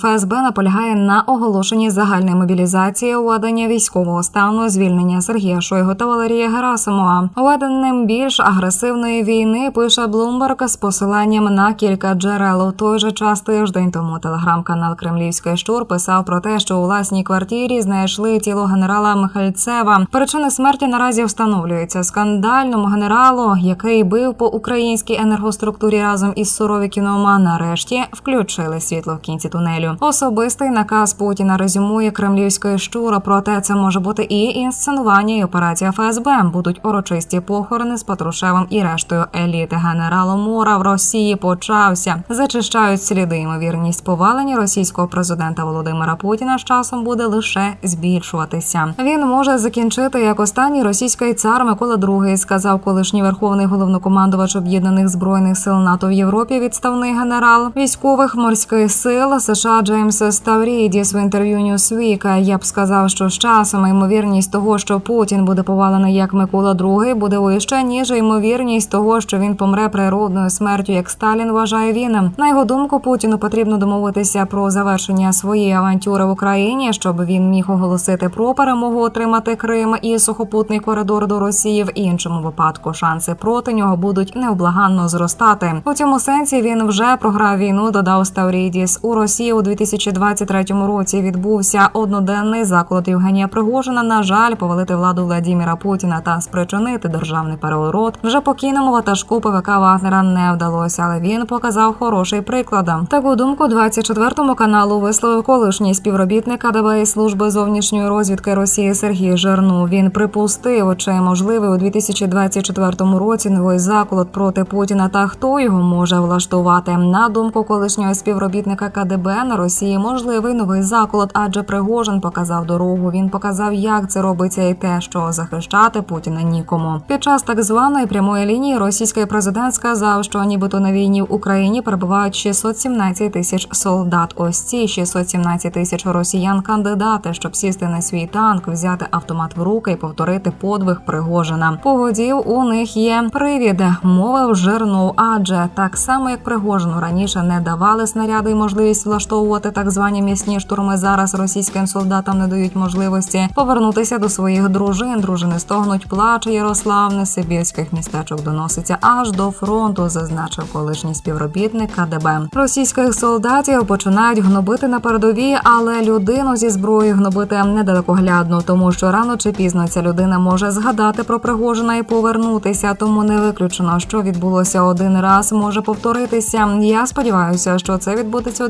ФСБ наполягає на оголошенні загальної мобілізації, введення військового стану, звільнення Сергія Шойгу та Валерія Герасимова. Введенням більш агресивної війни пише Блумберг з посиланням на кілька джерел. У той же час тиждень тому телеграм-канал Кремлівський штур писав про те, що у власній квартирі знайшли тіло генерала Михальцева. Причини смерті наразі встановлюються скандальному генералу, який бив по українській енергоструктурі разом із Суровікіном. Нарешті включили світло в кінці тунелю. Особистий наказ Путіна резюмує кремлівської щура. Проте це може бути і інсценування, і операція ФСБ. Будуть урочисті похорони з Патрушевим і рештою еліти. Генералу Мора в Росії почався. Зачищають сліди. Ймовірність повалення російського президента Володимира Путіна з часом буде лише збільшуватися. Він може закінчити як останній російський цар Микола II, сказав колишній верховний головнокомандувач об'єднаних збройних сил НАТО в Європі. Відставний генерал військових морських сил США Джеймс Ставрідіс в інтерв'ю Newsweek. Я б сказав, що з часом ймовірність того, що Путін буде повалений як Микола II, буде вища, ніж ймовірність того, що він помре природною смертю, як Сталін вважає він. На його думку, Путіну потрібно домовитися про завершення своєї авантюри в Україні, щоб він міг оголосити про перемогу, отримати Крим і сухопутний коридор до Росії. В іншому випадку шанси проти нього будуть необлаганно зростати. У цьому сенсі він вже програв війну. Додав Ставрідіс у Росії у 2023 році. Відбувся одноденний заклад Євгенія Пригожина. На жаль, повалити владу Владіміра Путіна та спричинити державний переворот вже покійному ватажку ПВК Вагнера не вдалося, але він показав хороший приклад. Таку думку 24 каналу висловив колишній співробітник КДБ і служби зовнішньої розвідки Росії Сергій Жерну. Він припустив, чи можливий у 2024 році новий заклад проти Путіна та хто його може влаштувати. На думку колишнього співробітника КДБ на Росії можливий новий заклад, адже Пригожин показав дорогу. Він показав, як це робиться, і те, що захищати Путіна нікому. Під час так званої прямої лінії російський президент сказав, що нібито на війні в Україні перебувають 617 тисяч солдат. Ось ці 617 тисяч росіян кандидати, щоб сісти на свій танк, взяти автомат в руки і повторити подвиг Пригожина. Погодів у них є привід, мовив Жирнов, адже так само як Пригожину раніше не давали снаряди і можливість влаштовувати так звані м'ясні штурми. Зараз російським солдатам не дають можливості повернутися до своїх дружин. Дружини стогнуть, плаче Ярослав не сибірських містечок доноситься аж до фронту, зазначив колишній співробітник КДБ. Російських солдатів починають гнобити на передовій, але людину зі зброєю гнобити недалекоглядно, тому що рано чи пізно ця людина може згадати про Пригожина і повернутися. Тому не виключено, що відбулося один раз, може повторитися. Я сподіваюся, що це відбудеться у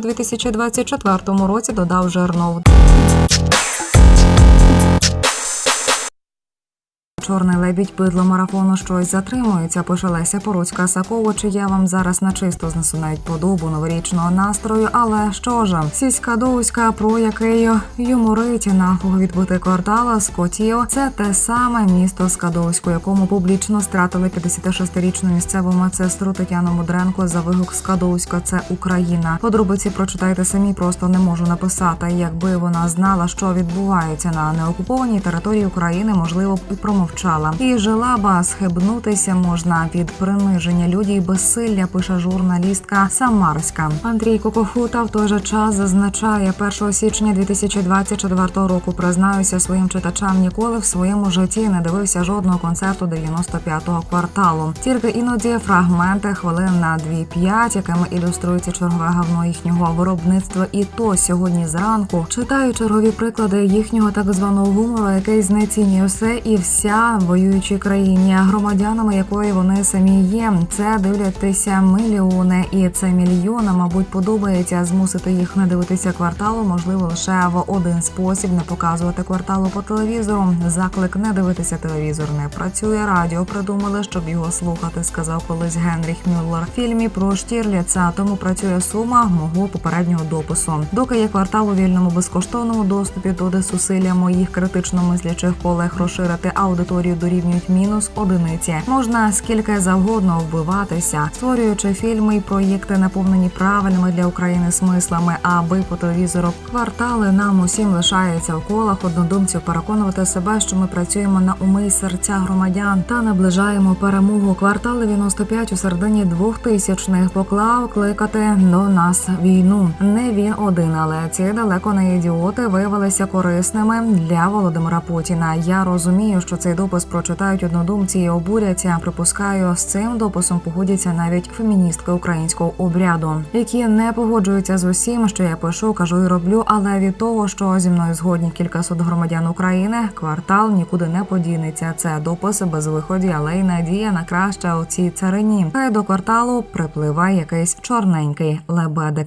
2024 році. Додав Жернов. Чорний лебідь бидло марафону щось затримується. Пише Леся Поруцька. Чи я вам зараз на чисто знесу навіть подобу новорічного настрою? Але що ж, сільська Довська, про який юморить наглого відбити квартала Скотіо, це те саме місто Скадовську, якому публічно стратили 56-річну місцеву медсестру Тетяну Мудренко за вигук Скадовська. Це Україна. Подробиці прочитайте самі, просто не можу написати. Якби вона знала, що відбувається на неокупованій території України, можливо і промовчала. І жила ба схибнутися можна від приниження людей безсилля, пише журналістка Самарська. Андрій Кокохута в той же час зазначає 1 січня 2024 року. Признаюся своїм читачам, ніколи в своєму житті не дивився жодного концерту 95-го кварталу. Тільки іноді фрагменти хвилин на 2-5, якими ілюструється чергове говно їхнього виробництва. І то сьогодні зранку читаю чергові приклади їхнього так званого гумору, який знецінює все і вся воюючій країні, громадянами якої вони самі є. Це дивляться мільйони, і це мільйона, мабуть, подобається змусити їх не дивитися кварталу. Можливо, лише в один спосіб не показувати кварталу по телевізору. Заклик не дивитися телевізор не працює. Радіо придумали, щоб його слухати. Сказав колись Генріх Мюллер. Фільмі про Штірліца. Тому працює сума мого попереднього допису. Доки є квартал у вільному безкоштовному доступі, туди зусилля моїх критично мислячих колег розширити аудиторію територію дорівнюють мінус одиниці. Можна скільки завгодно вбиватися, створюючи фільми і проєкти, наповнені правильними для України смислами, аби по телевізору квартали нам усім лишається в колах однодумців переконувати себе, що ми працюємо на уми і серця громадян та наближаємо перемогу. Квартал 95 у середині 2000-х поклав кликати до нас війну. Не він один, але ці далеко не ідіоти виявилися корисними для Володимира Путіна. Я розумію, що цей допис прочитають однодумці і обуряться. Припускаю, з цим дописом погодяться навіть феміністки українського обряду, які не погоджуються з усім, що я пишу, кажу і роблю. Але від того, що зі мною згодні кількасот громадян України, квартал нікуди не подінеться. Це допис без виході, але й надія на краще у цій царині. Хай до кварталу припливає якийсь чорненький лебедик.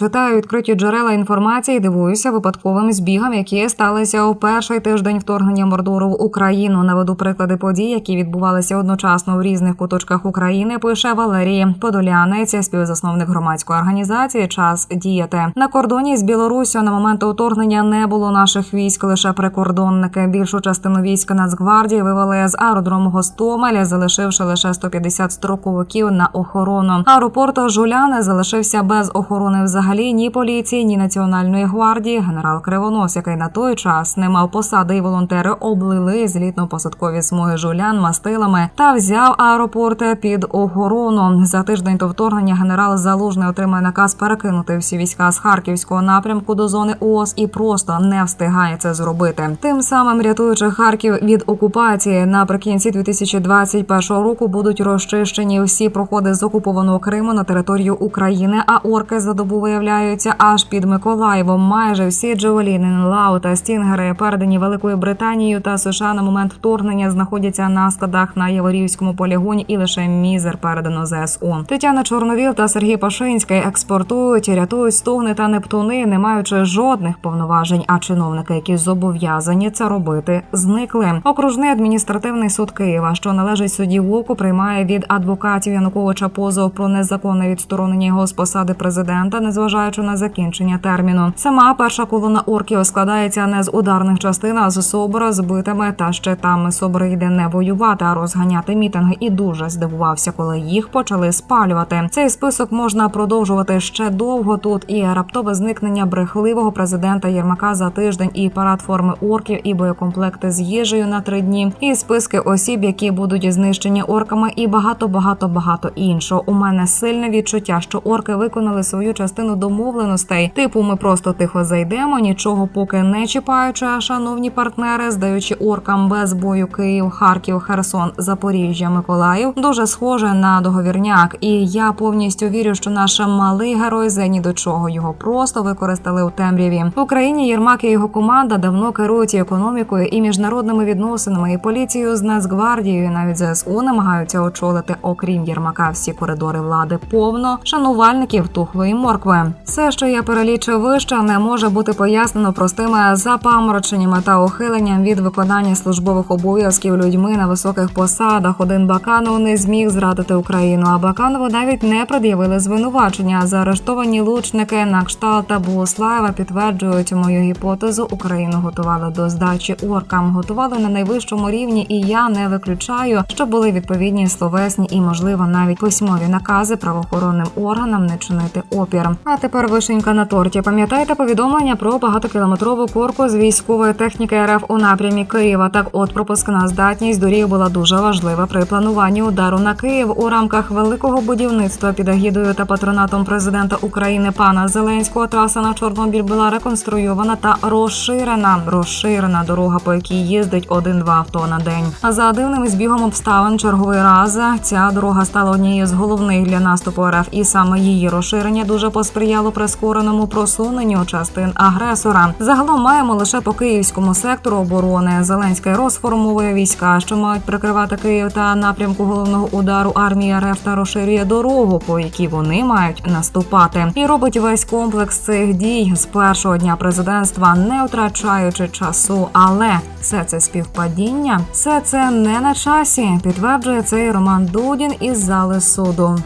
Читаю відкриті джерела інформації, дивуюся випадковим збігам, які сталися у перший тиждень вторгнення Мордору в Україну. Наведу приклади подій, які відбувалися одночасно в різних куточках України. Пише Валерій Подолянець, співзасновник громадської організації. Час діяти на кордоні з Білоруссю на момент вторгнення не було наших військ, лише прикордонники. Більшу частину військ Нацгвардії вивели з аеродрому Гостомеля, залишивши лише 150 строковиків на охорону. Аеропорт Жуляни залишився без охорони взагалі ні поліції, ні національної гвардії. Генерал Кривонос, який на той час не мав посади, і волонтери облили злітно-посадкові смуги жулян мастилами та взяв аеропорт під охорону. За тиждень до вторгнення генерал Залужний отримає наказ перекинути всі війська з харківського напрямку до зони ООС і просто не встигає це зробити. Тим самим рятуючи Харків від окупації наприкінці 2021 року будуть розчищені всі проходи з окупованого Криму на територію України. А орки за добу виявляються аж під Миколаєвом. Майже всі Джевеліни, Лау та Стінгери, передані Великою Британією та США на момент вторгнення, знаходяться на складах на Яворівському полігоні, і лише мізер передано ЗСУ. Тетяна Чорновіл та Сергій Пашинський експортують рятують стогни та нептуни, не маючи жодних повноважень. А чиновники, які зобов'язані це робити, зникли. Окружний адміністративний суд Києва, що належить судді Вовку, приймає від адвокатів Януковича позов про незаконне відсторонення його з посади президента, незважаючи на закінчення терміну. Сама перша колона орків складається не з ударних частин, а з собора збитими та щитами. Собор йде не воювати, а розганяти мітинги. І дуже здивувався, коли їх почали спалювати. Цей список можна продовжувати ще довго. Тут і раптове зникнення брехливого президента Єрмака за тиждень, і парад форми орків, і боєкомплекти з їжею на три дні, і списки осіб, які будуть знищені орками, і багато, багато, багато іншого. У мене сильне відчуття, що орки виконали свою частину домовленостей. Типу, ми просто тихо зайдемо, нічого поки не чіпаючи. А шановні партнери, здаючи оркам без бою Київ, Харків, Херсон, Запоріжжя, Миколаїв, дуже схоже на договірняк. І я повністю вірю, що наш малий герой за ні до чого його просто використали у темряві. В Україні Єрмак і його команда давно керують і економікою і міжнародними відносинами, і поліцією з Нацгвардією, і навіть ЗСУ намагаються очолити, окрім Єрмака, всі коридори влади повно шанувальників тухлої моркви. Все, що я перелічив вище, не може бути пояснено простими запамороченнями та ухиленням від виконання службових обов'язків людьми на високих посадах. Один Баканов не зміг зрадити Україну, а Баканову навіть не пред'явили звинувачення. Заарештовані лучники на кшталт та Богослаєва підтверджують мою гіпотезу. Україну готували до здачі оркам, готували на найвищому рівні, і я не виключаю, що були відповідні словесні і, можливо, навіть письмові накази правоохоронним органам не чинити опір. А тепер вишенька на торті. Пам'ятаєте повідомлення про багатокілометрову корку з військової техніки РФ у напрямі Києва. Так, от пропускна здатність доріг була дуже важлива при плануванні удару на Київ у рамках великого будівництва під агідою та патронатом президента України пана Зеленського. Траса на Чорнобіль була реконструйована та розширена. Розширена дорога, по якій їздить один-два авто на день. А за дивним збігом обставин черговий раз ця дорога стала однією з головних для наступу РФ, і саме її розширення дуже посприяло прискореному просуненню частин агресора. Загалом маємо лише по київському сектору оборони. Зеленський розформовує війська, що мають прикривати Київ та напрямку головного удару армії РФ та розширює дорогу, по якій вони мають наступати, і робить весь комплекс цих дій з першого дня президентства, не втрачаючи часу. Але все це співпадіння, все це не на часі. Підтверджує цей Роман Дудін із зали суду.